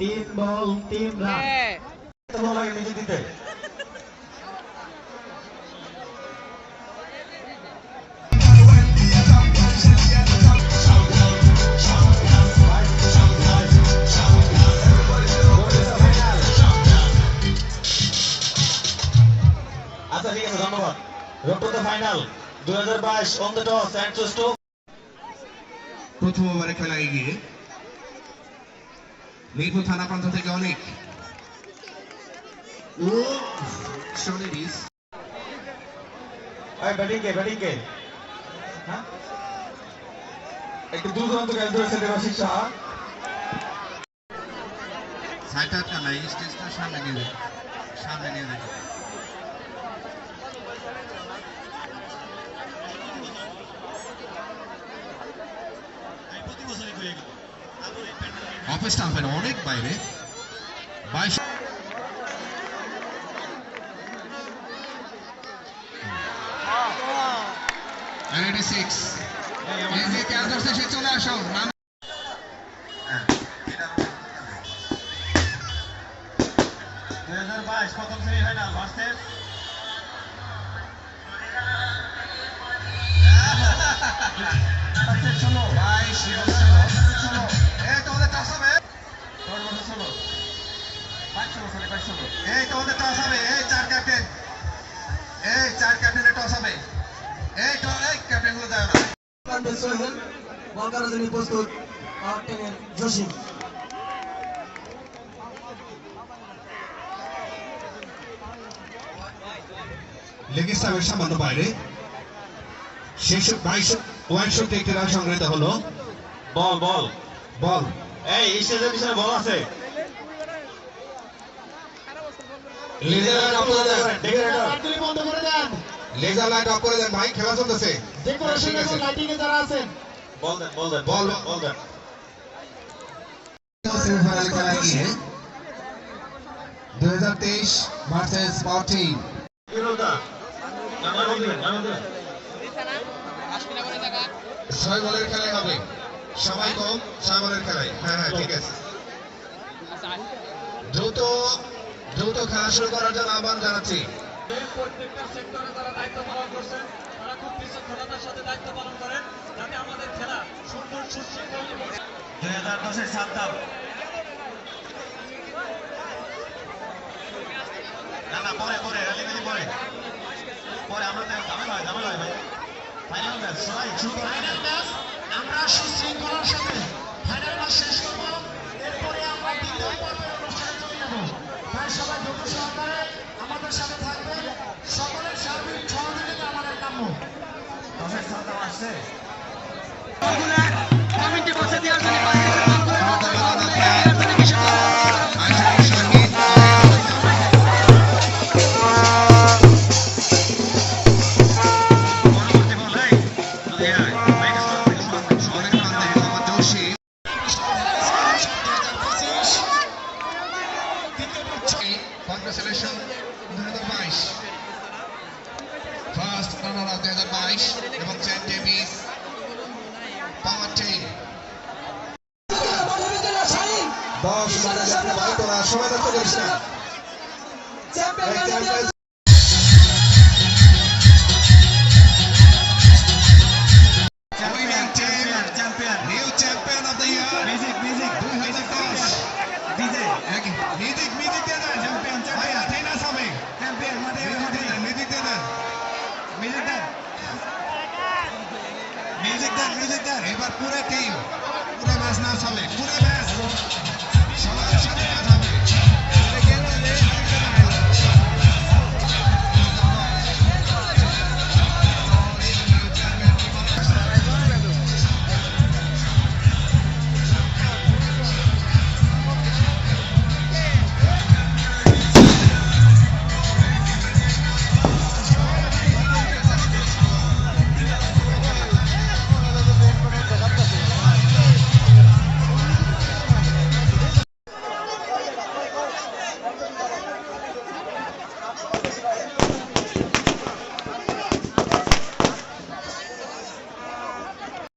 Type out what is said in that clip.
তিন বল তিন রান ভালো লাগে নিজে দিতে। আচ্ছা ঠিক আছে ধন্যবাদ। রোড টু ফাইনাল দুই হাজার বাইশ অন দ্য টস অ্যান্ড প্রথম ওভারে খেলা এগিয়ে মিরপুর থানা প্রান্ত থেকে অনেক। ও শনিরিস ওই ব্যাটিং কে ব্যাটিং কে হ্যাঁ? একটু দূর দূরান্ত খেলতে হয়েছে দেবাশিস সাহা সাইড আটকা স্টেজটা সামনে নিয়ে সামনে নিয়ে অফ স্টাম্পের অনেক বাইরে বাইশ চলে আসো। দুই হাজার বাইশ প্রথম সেমিফাইনাল ভার্সেস এই তোমাদের টস হবে এই চার ক্যাপ্টেন এই চার ক্যাপ্টেনের টস হবে। এই এই ক্যাপ্টেনগুলো যায় না কান্তে সোহেল বল করার জন্য প্রস্তুত পাওয়ার টেনের জসিম লেগ স্টাম্পের সামান্য বাইরে শেষ বাইশ ওয়ানষট্টি একটি রান সংগৃহীত হলো। বল বল। বল। এই স্টেজের পিছনে বল আছে। লেজার লাইট অফ করে দেন ডেকোরেটর বন্ধ করে দেন। লেজার লাইট অফ করে দেন ভাই খেলা চলতেছে। ঠিক আছে। লাইটিং এ যারা আছেন। বল দেন বল দেন বল। বল দেন। সেমিফাইনাল খেলা গিয়ে দুই হাজার তেইশ ভার্সেস ফোরটিন বিরোধা নাম্বার দিবেন নাম্বার দিবেন। ছয় বলের খেলায় হবে। সবাই কম ছয় বলের খেলায় হ্যাঁ হ্যাঁ ঠিক আছে। দ্রুত দ্রুত খেলা শুরু করার জন্য আহ্বান জানাচ্ছি। প্রত্যেকটা সেক্টরে তারা দায়িত্ব পালন করছেন। তারা খুব বিচক্ষণতার সাথে দায়িত্ব পালন করেন যাতে আমাদের খেলা সুন্দর সুশৃঙ্খল এবং দুই হাজার দশের সাদ্দাম না না পরে পরে পরে। পরে আমরা তো ঝামেলা হয় ঝামেলা হয় ভাই। ফাইনাল ম্যাচ সবাই শুরু করে আমরা সুশৃঙ্খলার সাথে ফাইনাল ম্যাচ শেষ করব। আমাদের সাথে থাকবেন সকলের সার্বিক সহযোগিতা আমাদের কাম্য। দশের সাদ্দাম আসছে। হয় বাইশ ফার্স্ট রানার আপ দুই হাজার বাইশ এবং চ্যান ডেভিস পাওয়ার টেন দশ মানে যাতে ভাই তোরা সময় নষ্ট করিস না মিউজিক দেন মিউজিক দেন এবার পুরো টিম পুরো ম্যাচ না চলে পুরো ম্যাচ